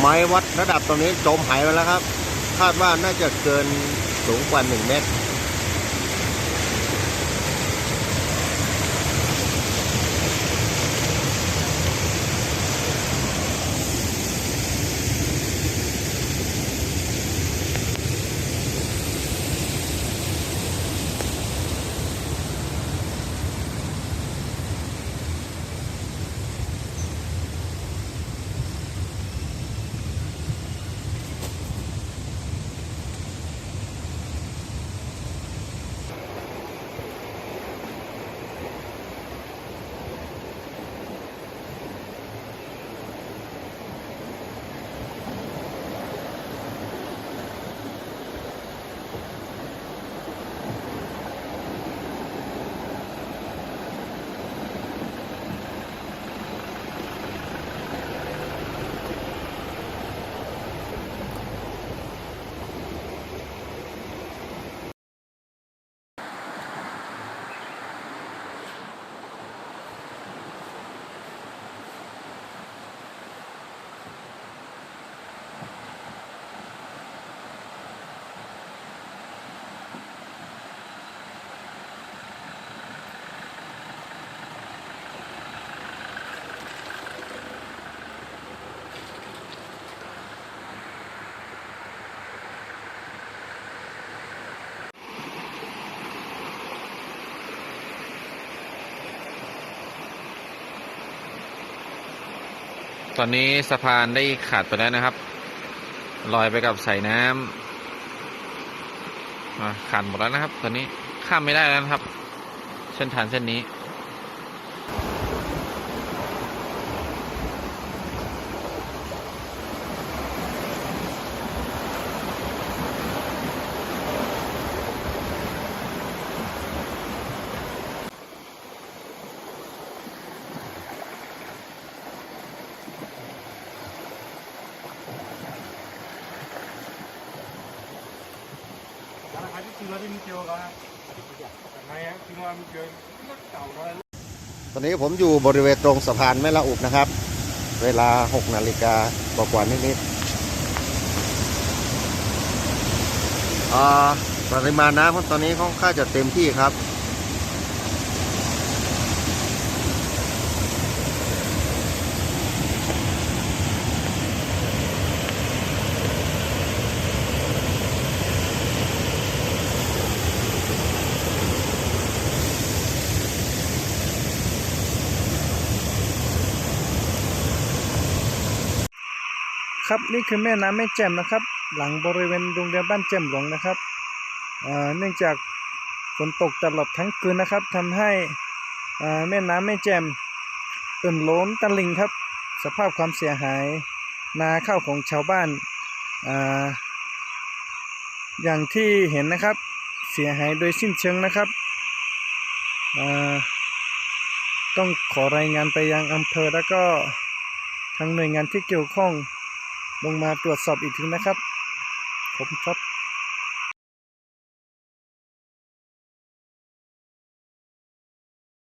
ไม้วัดระดับตรงนี้จมหายไปแล้วครับ คาดว่าน่าจะเกินสูงกว่า 1 เมตร ตอนนี้สะพานได้ขาดไปแล้วนะครับ ลอยไปกับสายน้ำอะขาดหมดแล้วนะครับ ตอนนี้ข้ามไม่ได้แล้วนะครับ เส้นทางเส้นนี้ ตอนนี้ผมอยู่บริเวณตรงสะพานแม่ละอุบนะครับ เวลา 6 นาฬิกากว่าๆนิดๆปริมาณน้ำตอนนี้ค่อนข้างจะเต็มที่ครับ ครับนี่คือแม่น้ำแม่แจ่มนะครับ หลังบริเวณโรงเรียนบ้านแจ่มหลวงนะครับเนื่องจากฝนตกตลอดทั้งคืนนะครับทำให้แม่น้ำแม่แจ่มเอิ่มล้นตลิ่งครับ สภาพความเสียหายนาข้าวของชาวบ้านออย่างที่เห็นนะครับเสียหายโดยสิ้นเชิงนะครับต้องขอรายงานไปยังอำเภอแล้วก็ทางหน่วยงานที่เกี่ยวข้อง ลงมาตรวจสอบอีกทีนะครับ ผมครับ